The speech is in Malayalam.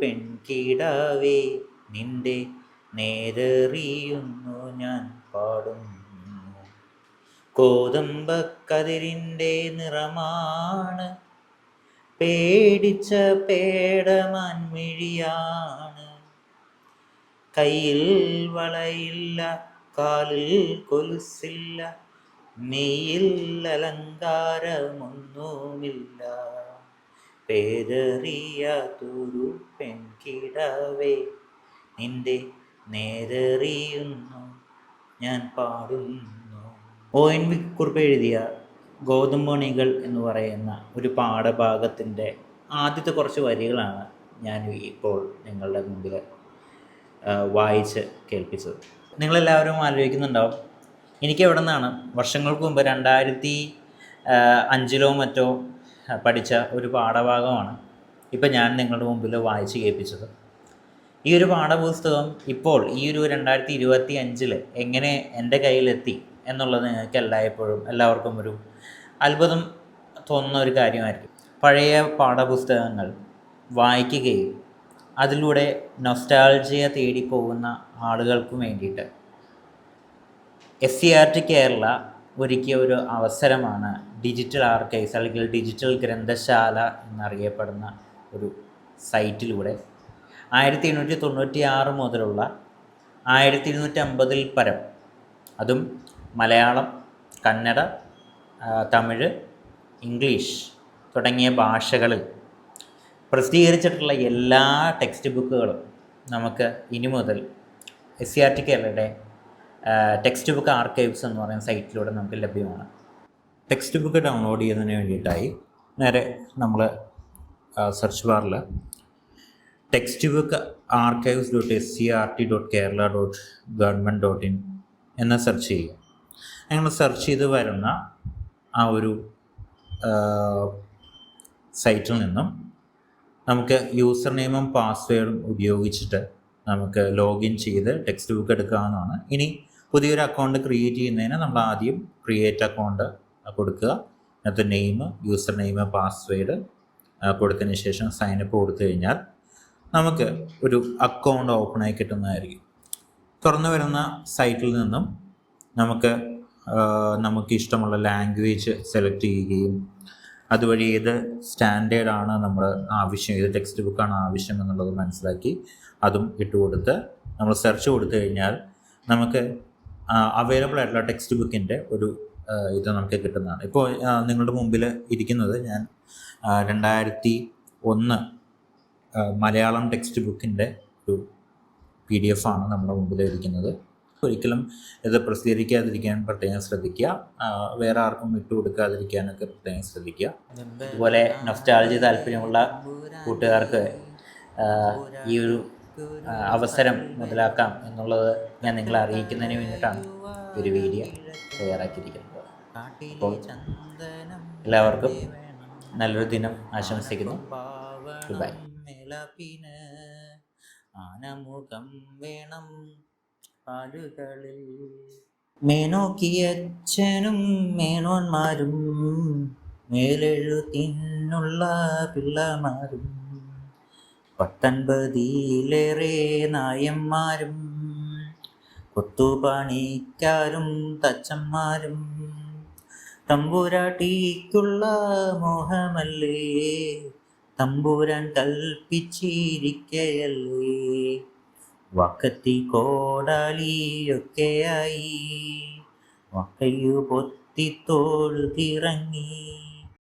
പെൺകിടാവേ നിന്റെ നേരെറിയുന്നു ഞാൻ പാടുന്നു. കോതമ്പക്കതിരിന്റെ നിറമാണ് പേടിച്ച പേടമാൻമിഴിയാണ് കയ്യിൽ വളയില്ല കാലിൽ കൊലുസില്ല മെയ്യിൽ അലങ്കാരമൊന്നുമില്ല. പേരറിയാത്തൊരു പെൺകിടാവേ നിന്റെ നേരറിയുന്നു ഞാൻ പാടുന്നു. ഒ എൻ വി കുറിപ്പ് എഴുതിയ ഗോതമ്പണികൾ എന്ന് പറയുന്ന ഒരു പാഠഭാഗത്തിന്റെ ആദ്യത്തെ കുറച്ച് വരികളാണ് ഞാൻ ഇപ്പോൾ നിങ്ങളുടെ മുമ്പിൽ വായിച്ച് കേൾപ്പിച്ചത്. നിങ്ങളെല്ലാവരും ആലോചിക്കുന്നുണ്ടാവും എനിക്ക് എവിടെ നിന്നാണ്? വർഷങ്ങൾക്ക് മുമ്പ് രണ്ടായിരത്തി അഞ്ചിലോ മറ്റോ പഠിച്ച ഒരു പാഠഭാഗമാണ് ഇപ്പം ഞാൻ നിങ്ങളുടെ മുമ്പിൽ വായിച്ച് കേൾപ്പിച്ചത്. ഈ ഒരു പാഠപുസ്തകം ഇപ്പോൾ ഈ ഒരു രണ്ടായിരത്തി ഇരുപത്തി അഞ്ചിൽ എങ്ങനെ എന്റെ കയ്യിലെത്തി എന്നുള്ളത് നിങ്ങൾക്ക് എല്ലായ്പ്പോഴും എല്ലാവർക്കും ഒരു അത്ഭുതം തോന്നുന്ന ഒരു കാര്യമായിരിക്കും. പഴയ പാഠപുസ്തകങ്ങൾ വായിക്കുകയും അതിലൂടെ നൊസ്റ്റാൾജിയ തേടി പോകുന്ന ആളുകൾക്ക് വേണ്ടിയിട്ട്. S C R T Kerala ഒരുക്കിയ ഒരു അവസരമാണ് ഡിജിറ്റൽ ആർക്കൈവ്സ് അല്ലെങ്കിൽ ഡിജിറ്റൽ ഗ്രന്ഥശാല എന്നറിയപ്പെടുന്ന ഒരു സൈറ്റിലൂടെ ആയിരത്തി എണ്ണൂറ്റി തൊണ്ണൂറ്റി ആറ് മുതലുള്ള ആയിരത്തി ഇരുന്നൂറ്റി അമ്പതിൽ പരം അതും മലയാളം കന്നഡ തമിഴ് ഇംഗ്ലീഷ് തുടങ്ങിയ ഭാഷകളിൽ പ്രസിദ്ധീകരിച്ചിട്ടുള്ള എല്ലാ ടെക്സ്റ്റ് ബുക്കുകളും നമുക്ക് ഇനി മുതൽ എസ് സി ആർ ടി കേരളയുടെ ടെക്സ്റ്റ് ബുക്ക് ആർക്കൈവ്സ് എന്ന് പറയുന്ന സൈറ്റിലൂടെ നമുക്ക് ലഭ്യമാണ്. ടെക്സ്റ്റ് ബുക്ക് ഡൗൺലോഡ് ചെയ്യുന്നതിന് വേണ്ടിയിട്ടായി നേരെ നമ്മൾ സെർച്ച് ബാറിൽ text book archives dot S C R T dot Kerala dot government dot in എന്ന് സെർച്ച് ചെയ്യുക. ഞങ്ങൾ സെർച്ച് ചെയ്ത് വരുന്ന ആ ഒരു സൈറ്റിൽ നിന്നും നമുക്ക് യൂസർ നെയിമും പാസ്വേഡും ഉപയോഗിച്ചിട്ട് നമുക്ക് ലോഗിൻ ചെയ്ത് ടെക്സ്റ്റ് ബുക്ക് എടുക്കാവുന്നതാണ്. ഇനി പുതിയൊരു അക്കൗണ്ട് ക്രിയേറ്റ് ചെയ്യുന്നതിന് നമ്മൾ ആദ്യം ക്രിയേറ്റ് അക്കൗണ്ട് കൊടുക്കുക. അതിനകത്ത് നെയിം യൂസർ നെയിം പാസ്വേഡ് കൊടുത്തതിന് ശേഷം സൈനപ്പ് കൊടുത്തു കഴിഞ്ഞാൽ നമുക്ക് ഒരു അക്കൗണ്ട് ഓപ്പണായി കിട്ടുന്നതായിരിക്കും. തുറന്നു വരുന്ന സൈറ്റിൽ നിന്നും നമുക്ക് നമുക്ക് ഇഷ്ടമുള്ള ലാംഗ്വേജ് സെലക്ട് ചെയ്യുകയും അതുവഴി ഏത് സ്റ്റാൻഡേർഡാണ് നമ്മൾ ആവശ്യം ഏത് ടെക്സ്റ്റ് ബുക്കാണ് ആവശ്യം എന്നുള്ളത് മനസ്സിലാക്കി അതും ഇട്ട് കൊടുത്ത് നമ്മൾ സെർച്ച് കൊടുത്തു കഴിഞ്ഞാൽ നമുക്ക് അവൈലബിൾ ആയിട്ടുള്ള ടെക്സ്റ്റ് ബുക്കിന്റെ ഒരു ഇത് നമുക്ക് കിട്ടുന്നതാണ്. ഇപ്പോൾ നിങ്ങളുടെ മുമ്പിൽ ഇരിക്കുന്നത് ഞാൻ രണ്ടായിരത്തി ഒന്ന് മലയാളം ടെക്സ്റ്റ് ബുക്കിന്റെ ഒരു പി ഡി എഫ് ആണ് നമ്മുടെ മുമ്പിൽ ഇരിക്കുന്നത്. ഒരിക്കലും ഇത് പ്രസിദ്ധീകരിക്കാതിരിക്കാൻ പ്രത്യേകം ശ്രദ്ധിക്കുക. വേറെ ആർക്കും ഇട്ട് കൊടുക്കാതിരിക്കാനൊക്കെ പ്രത്യേകം ശ്രദ്ധിക്കുക. അതുപോലെ നൊസ്റ്റാളജി താല്പര്യമുള്ള കൂട്ടുകാർക്ക് ഈ ഒരു അവസരം മുതലാക്കാം എന്നുള്ളത് ഞാൻ നിങ്ങളെ അറിയിക്കുന്നതിന് വേണ്ടിയിട്ടാണ് ഒരു വീഡിയോ തയ്യാറാക്കിയിരിക്കുന്നത്. അപ്പോൾ എല്ലാവർക്കും നല്ലൊരു ദിനം ആശംസിക്കുന്നു. ഗുഡ് ബൈ ആനമുഖം വേണം പാടുകളിൽ മേനോക്കിയച്ഛനും മേനോന്മാരും മേലെഴുത്തിനുള്ള പിള്ളമാരും പത്തൊൻപതിലേറെ നായന്മാരും കൊത്തുപണിക്കാരും തച്ചന്മാരും. തമ്പുരാട്ടിക്കുള്ള മോഹമല്ലേ? തമ്പുരാൻ കൽപ്പിച്ചിരിക്കയല്ലേ? വക്കത്തി കോടാലിയൊക്കെയായി. വക്കയു പൊത്തിത്തോഴുതിറങ്ങി